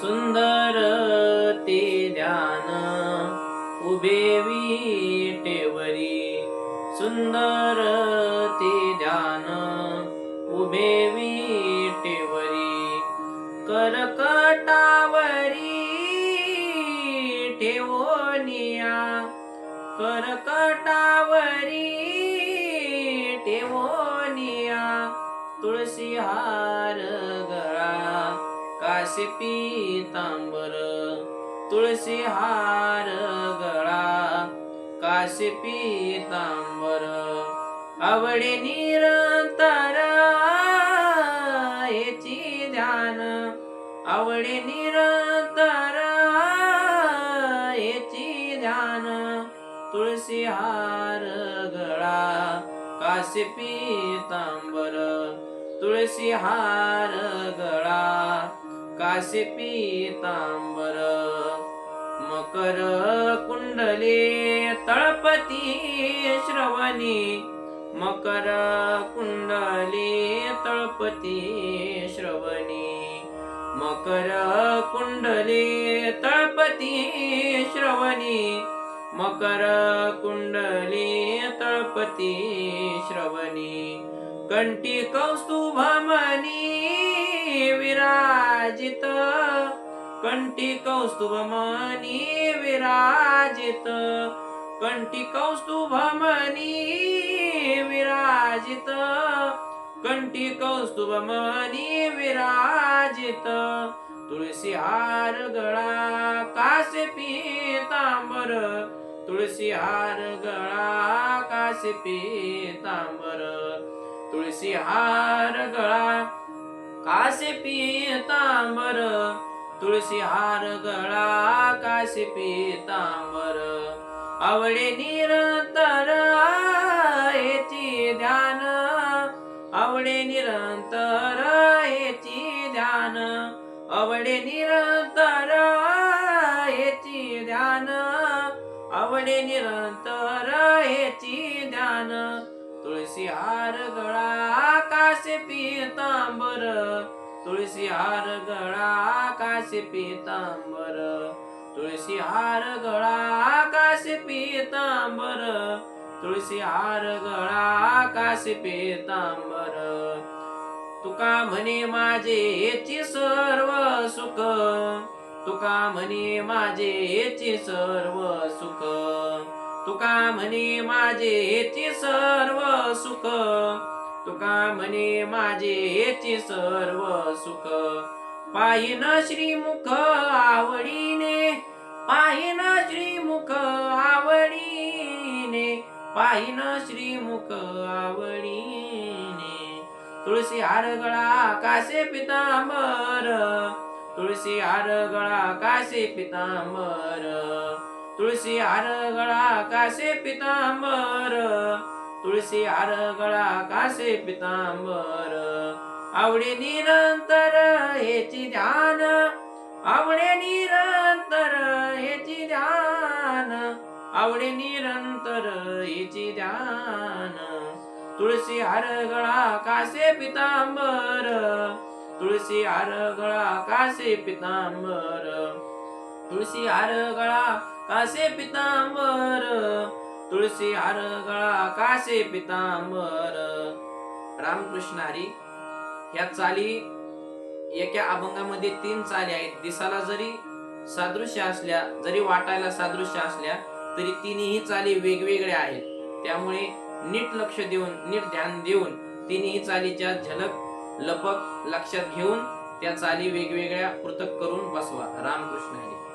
सुंदर ते ध्यान. उभे टेवरी सुंदर ते ध्यान. उभे टेवरी करकटावरी ठेवोनिया करकटावरी ठेवोनिया तुळशी हार गळा. काशी पीतांबर तुळशी हार गळा कासे पीतांबर आवडे निरंतर याची ध्यान आवडे निरंतर याची ध्यान तुळशी हार गळा कासे पीतांबर तुळशी हार गळा. काशी पीतांबर मकर कुंडले तळपती श्रवणी मकर कुंडले तळपती श्रवणी मकर कुंडले तळपती श्रवणी मकर कुंडले तळपती श्रवणी कंठी कौस्तुभमणी विरा कंठी कौस्तुभमणी विराजित कंठी कौस्तुभमणी विराजित कंठी कौस्तुभमणी विराजित तुळशी हार गळा कासे पीतांबर तुळशी हार गळा कासे पीतांबर तुळशी हार गळा कासे पीतांबर तुळशी हार गळा कासे पीतांबर आवडे निरंतर याची ध्यान आवडे निरंतर याची ध्यान आवडे निरंतर याची ध्यान आवडे निरंतर याची ध्यान तुळशी हार गळा कासे पीतांबर तुळशी हार गळा आकाश पीतांबर. तुळशी हार गळा आकाश पीतांबर. तुळशी हार गळा आकाश पीतांबर. तुका म्हणे माझे हेची सर्व सुख. तुका म्हणे माझे हेची सर्व सुख. तुका म्हणे माझे हेची सर्व सुख. तुका म्हणे माझे हेची सर्व सुख. पाहिन श्रीमुख आवडीने पाहिन श्रीमुख आवडीने पाहिन श्रीमुख आवडीने. तुळशी आरगळा गळा कासे पितांबर? तुळशी आरगळा गळा कासे पितांबर? तुळशी आरगळा कासे पितांबर? तुळशी हार गळा कासे पितांबर. आवडे निरंतर हेची ध्यान. आवडे निरंतर हेची ध्यान. आवडे निरंतर हेची ध्यान. तुळशी हार गळा कासे पितांबर. तुळशी हार गळा कासे पितांबर. तुळशी हार गळा कासे पितांबर. तुळशी हार गळा कासे पितांबर. रामकृष्ण हरी ह्या चाली एका अभंगामध्ये तीन चाली आहेत. दिसाला जरी सादृश्य असल्या जरी वाटायला सादृश्य असल्या तरी तिन्ही चाली वेगवेगळ्या आहेत. त्यामुळे नीट लक्ष देऊन नीट ध्यान देऊन तिन्ही चालीच्या झलक लपक लक्षात घेऊन त्या चाली वेगवेगळ्या पृथक करून बसवा. रामकृष्ण हरी.